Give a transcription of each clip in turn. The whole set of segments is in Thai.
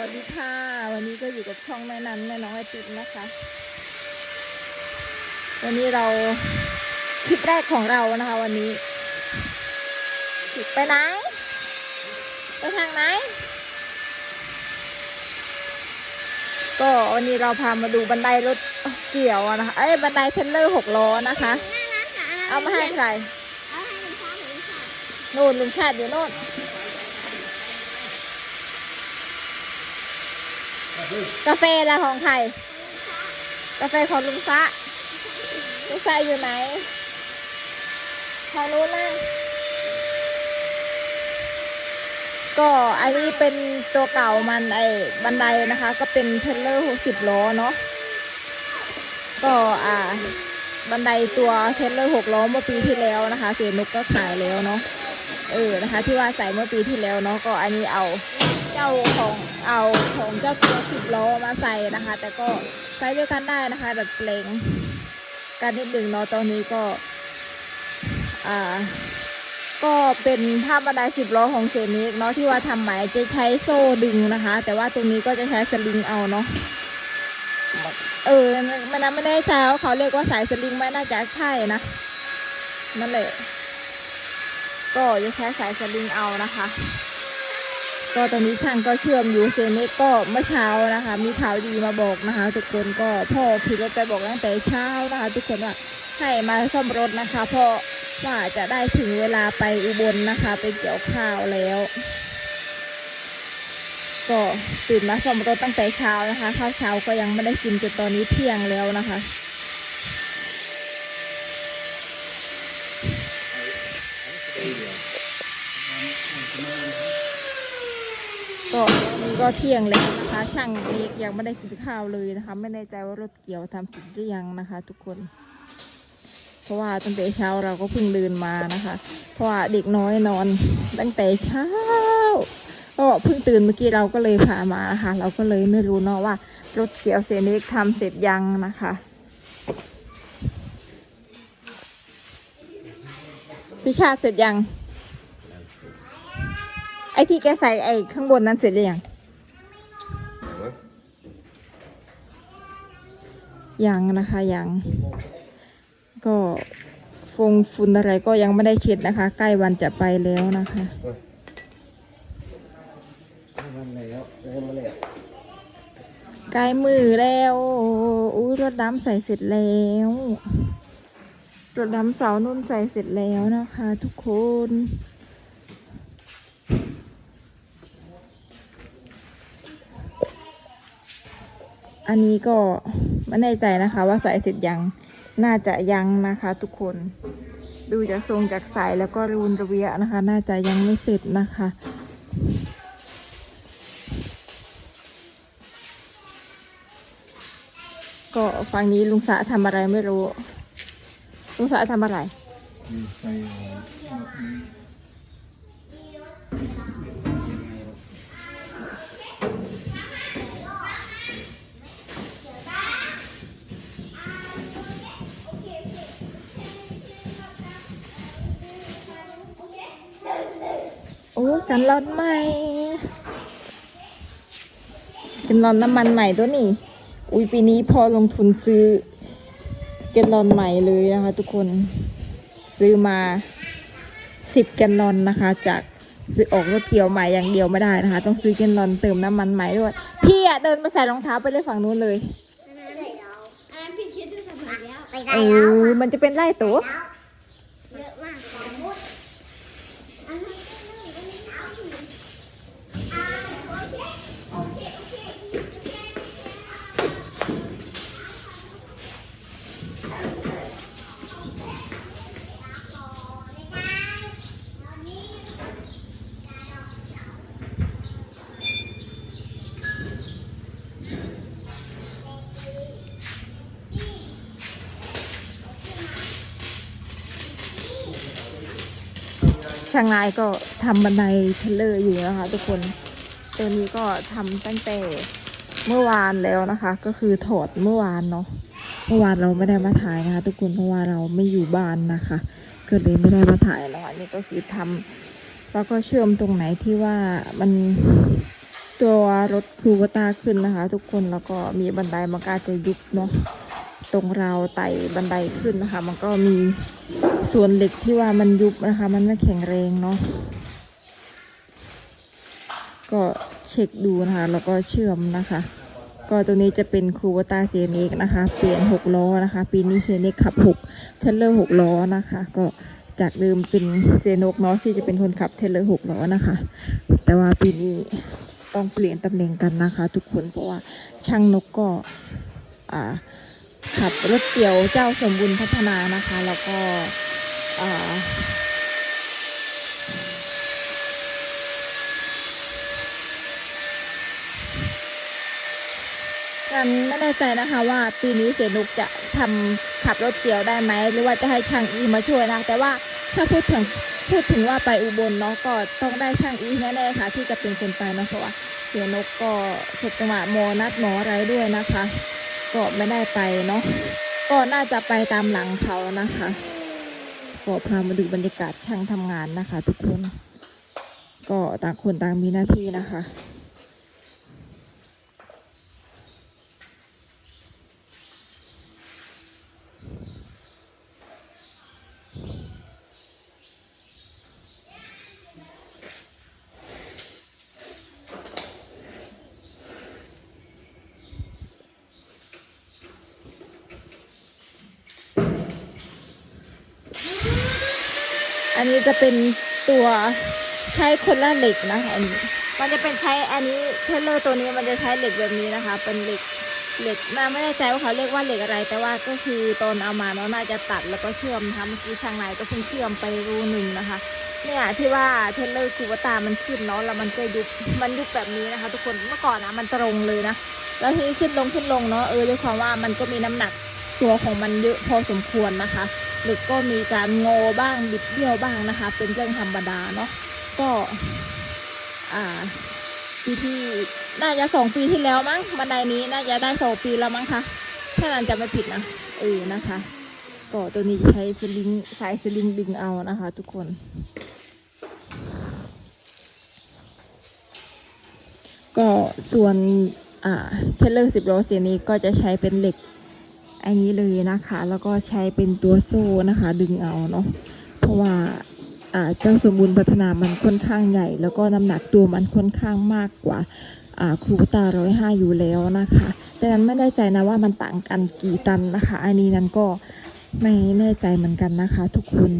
วัสดีค่ะ วันนี้ก็อยู่กับช่องแม่นันแม่น้องไอติมนะคะ วันนี้เราคลิปแรกของเรานะคะ วันนี้คลิปไปไหนไปทางไหน ก็วันนี้เราพามาดูบันไดรถเกี่ยวอะนะคะ เอ้ยบันไดเทรลเลอร์หกล้อนะคะ เอามาให้ใครเอาให้ลุงชาติลุงชาตินู่นลุงชาติอยู่โน่น กาแฟละของใครกาแฟของลุงซะลุงซะอยู่ไหนทางนู้นนะก็อันนี้เป็นตัวเก่ามันไอ้บันไดนะคะ ก็เป็นเทเลอร์หกสิบล้อเนาะก็อ่า บันไดตัวเทเลอร์หกล้อเมื่อปีที่แล้วนะคะเสียนุกก็ขายแล้วเนาะเออนะคะ ที่ว่าใส่เมื่อปีที่แล้วเนาะก็อันนี้เอาเจ้าของเอาข องเจ้าตัวสิบล้อมาใส่นะคะ แต่ก็ใช้ด้วยกันได้นะคะดัดแปลงกันนิดหนึ่งเนาะตอนนี้ก็อ่าก็เป็นภาพบันไดสิบล้อของเซนิกเนาะที่ว่าทำใหมจะใช้โซ่ดึงนะคะ แต่ว่าตรงนี้ก็จะใช้สลิงเอาเนาะเออมันไม่ได้ใช้เขาเรียกว่าสายสลิงไหม่น่าจะใช่นะนั่นแหละก็จะใช้สายสลิงเอานะคะ ก็ตอนนี้ช่างก็เชื่อมอยู่เซเนกก็เมื่อเช้านะคะ มีข่าวดีมาบอกนะคะ ทุกคนก็พ่อขี่รถไปบอกตั้งแต่เช้านะคะ ทุกคนว่าให้มาซ่อมรถนะคะเพราะว่าจะได้ถึงเวลาไปอุบลนะคะ ไปเกี่ยวข้าวแล้ว ก็ตื่นมาซ่อมรถตั้งแต่เช้านะคะข้าวเช้าก็ยังไม่ได้กินจนตอนนี้เที่ยงแล้วนะคะ ก็นี่ก็เที่ยงแล้วนะคะ ช่างเอกยังไม่ได้กินข้าวเลยนะคะ ไม่แน่ใจว่ารถเกี่ยวทำเสร็จหรือยังนะคะ ทุกคน เพราะว่าตั้งแต่เช้าเราก็เพิ่งเดินมานะคะ เพราะว่าเด็กน้อยนอน ตั้งแต่เช้าก็เพิ่งตื่นเมื่อกี้เราก็เลยพามานะคะ เราก็เลยไม่รู้เนาะว่ารถเกี่ยวเซนิกทำเสร็จยังนะคะพี่ชาเสร็จยัง อที่แกใส่ไอข้างบนนั้นเสร็จหรือยังยังนะคะ ยัง ก็ฟงฟุนอะไรก็ยังไม่ได้เช็ดนะคะ ใกล้วันจะไปแล้วนะคะมันแล้วแล้มันแล้วใกล้มือแล้วอุ้ยรถดำใส่เสร็จแล้วรถดำเสานุ่นใส่เสร็จแล้วนะคะ ทุกคน อันนี้ก็ไม่แน่ใจนะคะว่าใส่เสร็จยังน่าจะยังนะคะทุกคน ดูจากทรงจากสายแล้วก็รูนระเวียนะคะ น่าจะยังไม่เสร็จนะคะก็ฝั่งนี้ลุงสะทำอะไรไม่รู้ ลุงสะทำอะไรมีไอ้กันร้อนใหม่กันร้อนน้ำมันใหม่ตัวนี้ อุ้ยปีนี้พอลงทุนซื้อแกนลอนใหม่เลยนะคะทุกคนซื้อมาสิบแกนลอนนะคะ จากซื้อออกรถเกี่ยวใหม่อย่างเดียวไม่ได้นะคะ ต้องซื้อแกนลอนเติมน้ำมันใหม่ด้วยพี่อะเดินมาใส่รองเท้าไปเลยฝั่งนู้นเลยอันนั้นได้แล้วอันนั้นพี่คิดด้วยสมัยแล้วไปเออมันจะเป็นไล่ตัว ช่างนายก็ทำบันไดเทรลเลอร์อยู่นะคะ ทุกคนตัวนี้ก็ทำตั้งแต่เมื่อวานแล้วนะคะ ก็คือถอดเมื่อวานเนาะ มื่อวานเราไม่ได้มาถ่ายนะคะ ทุกคนเพราะว่าเราไม่อยู่บ้านนะคะก็เลยไม่ได้มาถ่ายแล้วอันนี้ก็คือทำแล้วก็เชื่อมตรงไหนที่ว่ามันตัวรถคูวตาขึ้นนะคะ ทุกคนแล้วก็มีบันไดมันก็จจะยุบเนาะตรงราวไต่บันไดขึ้นนะคะ มันก็มีส่วนเหล็กที่ว่ามันยุบนะคะ มันไม่แข็งแรงเนาะก็เช็คดูนะคะ แล้วก็เชื่อมนะคะ ก็ตัวนี้จะเป็นคูวตาเซเนกนะคะ เปลี่ยน 6 ล้อนะคะ ปีนี้เซเนกขับ6เทเลอร์6ล้อนะคะ ก็จากเดิมเป็นเจนกเนาะที่จะเป็นคนขับเทเลอร์6ล้อนะคะ แต่ว่าปีนี้ต้องเปลี่ยนตำแหน่งกันนะคะ ทุกคนเพราะว่าช่างนกก็ขับรถเกี่ยวเจ้าสมบูรณ์พัฒนานะคะ แล้วก็ กันไม่แน่ใจนะคะ ว่าปีนี้เสนุกจะทำขับรถเกี่ยวได้ไหมหรือว่าจะให้ช่างอีมาช่วยนะ แต่ว่าถ้าพูดถึงพูดถึงว่าไปอุบลเนาะก็ต้องได้ช่างอีแน่ๆค่ะ ที่จะเป็นคนไปเนาะเพราะว่าเสียนกก็ถูกจังหวะโมนัดหมออะไรด้วยนะคะ ก็ไม่ได้ไปเนาะก็น่าจะไปตามหลังเขานะคะก็พามาดูบรรยากาศช่างทำงานนะคะ ทุกคน ก็ต่างคนต่างมีหน้าที่นะคะ อันนี้จะเป็นตัวใช้คนละเหล็กนะคะอันนี้ มันจะเป็นใช้อันนี้เทเลอร์ตัวนี้มันจะใช้เหล็กแบบนี้นะคะ เป็นเหล็กเหล็กน่าไม่แน่ใจว่าเขาเรียกว่าเหล็กอะไร แต่ว่าก็คือตอนเอามาเนาะน่าจะตัดแล้วก็เชื่อมทำเมื่อกี้ช่างนายก็เพิ่งเชื่อมไปรูหนึ่งนะคะ เนี่ยที่ว่าเทเลอร์คูวตามันขึ้นเนาะแล้วมันก็ยุบมันยุบแบบนี้นะคะ ทุกคนเมื่อก่อนนะมันตรงเลยนะแล้วทีนี้ขึ้นลงขึ้นลงเนาะเออด้วยความว่ามันก็มีน้ำหนักตัวของมันเยอะพอสมควรนะคะ หรือก็มีการโงอบ้างบิดเบี้ยวบ้างนะคะ เป็นเรื่องธรรมดาเนาะก็ อ่าปีที่น่าจะสองปีที่แล้วมั้งบันไดนี้น่าจะได้สองปีแล้วมั้งคะถ้านันจะไม่ผิดนะเออนะคะ ก็ตัวนี้ใช้สลิงสายสลิงดึงเอานะคะ ทุกคน ก็ส่วนอ่าเทเลอร์สิบโลเสียนี้ก็จะใช้เป็นเหล็ก อันนี้เลยนะคะ แล้วก็ใช้เป็นตัวโซ่นะคะ ดึงเอาเนาะเพราะว่าเจ้าสมบูรณ์พัฒนามันค่อนข้างใหญ่ แล้วก็น้ำหนักตัวมันค่อนข้างมากกว่าครูตาร้อยห้าอยู่แล้วนะคะ แต่นั้นไม่แน่ใจนะว่ามันต่างกันกี่ตันนะคะ อันนี้นั้นก็ไม่แน่ใจเหมือนกันนะคะ ทุกคน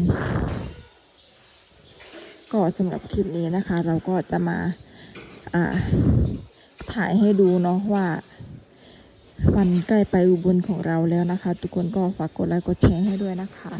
ก็สำหรับคลิปนี้นะคะ เราก็จะมาอ่าถ่ายให้ดูเนาะว่า วันใกล้ไปอุบลของเราแล้วนะคะ ทุกคนก็ฝากกดไลค์กดแชร์ให้ด้วยนะคะ